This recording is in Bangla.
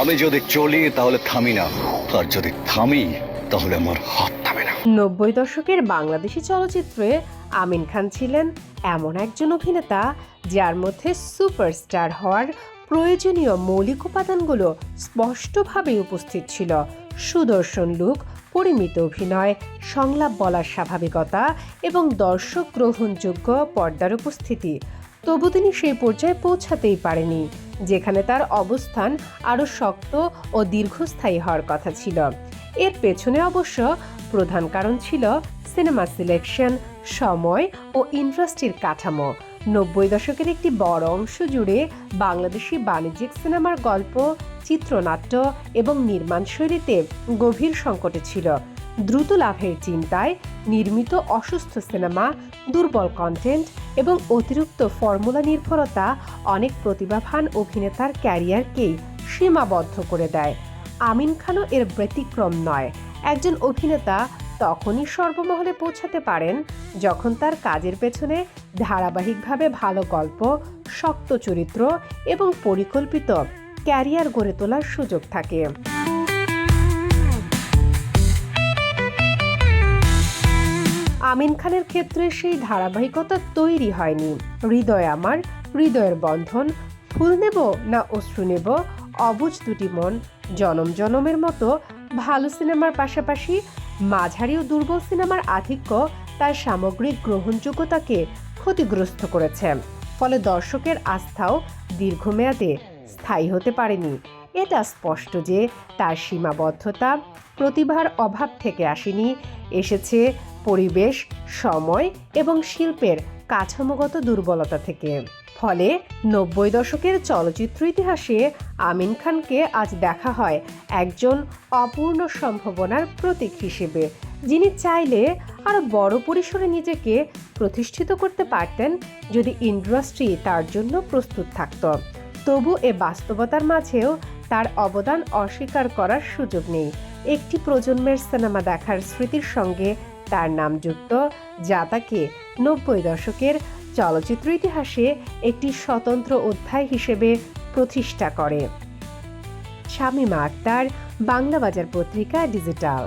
আমি যদি চলি, তাহলে থামি না। আর যদি থামি, তাহলে আমার হাত থামে না। নব্বই দশকের বাংলাদেশি চলচ্চিত্রে আমিন খান ছিলেন এমন একজন অভিনেতা, যার মধ্যে সুপারস্টার হওয়ার প্রয়োজনীয় মৌলিক উপাদানগুলো স্পষ্টভাবে উপস্থিত ছিল। সুদর্শন লুক, পরিমিত অভিনয়, সংলাপ বলার স্বাভাবিকতা এবং দর্শক গ্রহণযোগ্য পর্দার উপস্থিতি। তবু তিনি সেই পর্যায়ে পৌঁছাতেই পারেনি, যেখানে তার অবস্থান আরও শক্ত ও দীর্ঘস্থায়ী হওয়ার কথা ছিল। এর পেছনে অবশ্য প্রধান কারণ ছিল সিনেমা সিলেকশন, সময় ও ইন্ডাস্ট্রির কাঠামো। নব্বই দশকের একটি বড় অংশ জুড়ে বাংলাদেশি বাণিজ্যিক সিনেমার গল্প, চিত্রনাট্য এবং নির্মাণ শৈলীতে গভীর সংকটে ছিল। দ্রুত লাভের চিন্তায় নির্মিত অসুস্থ সিনেমা, দুর্বল কন্টেন্ট এবং অতিরিক্ত ফর্মুলা নির্ভরতা অনেক প্রতিভাবান অভিনেতার ক্যারিয়ারকেই সীমাবদ্ধ করে দেয়। আমিন খানও এর ব্যতিক্রম নয়। একজন অভিনেতা তখনই সর্বমহলে পৌঁছাতে পারেন যখন তার কাজের পেছনে ধারাবাহিকভাবে ভালো গল্প, শক্ত চরিত্র এবং পরিকল্পিত ক্যারিয়ার গড়ে তোলার সুযোগ থাকে। আমিন খানের ক্ষেত্রে সেই ধারাবাহিকতা তৈরি হয়নি। হৃদয় আমার, হৃদয়ের বন্ধন, ফুল নেব না অশ্রু নেব, অবুজ দুটি মন, জনম জনমের মতো ভালো সিনেমার পাশাপাশি মাঝারি ও দুর্বল সিনেমার আধিক্য তার সামগ্রিক গ্রহণযোগ্যতাকে ক্ষতিগ্রস্ত করেছে। ফলে দর্শকের আস্থাও দীর্ঘমেয়াদে স্থায়ী হতে পারেনি। এটা স্পষ্ট যে তার সীমাবদ্ধতা, প্রতিভার অভাব থেকে আসেনি। এসেছে পরিবেশ, সময় এবং শিল্পের কাঠামোগত দুর্বলতা থেকে। ফলে নব্বই দশকের চলচ্চিত্র ইতিহাসে আমিন খানকে আজ দেখা হয় একজন অপূর্ণ সম্ভাবনার প্রতীক হিসেবে, যিনি চাইলে আরও বড় পরিসরে নিজেকে প্রতিষ্ঠিত করতে পারতেন যদি ইন্ডাস্ট্রি তার জন্য প্রস্তুত থাকত। তবু এ বাস্তবতার মাঝেও তার অবদান অস্বীকার করার সুযোগ নেই। একটি প্রজন্মের সিনেমা দেখার স্মৃতির সঙ্গে তার নাম যুক্ত, যা তাকে নব্বই দশকের চলচ্চিত্র ইতিহাসে একটি স্বতন্ত্র অধ্যায় হিসেবে প্রতিষ্ঠা করে। শামীমা আক্তার বাংলা বাজার পত্রিকা ডিজিটাল।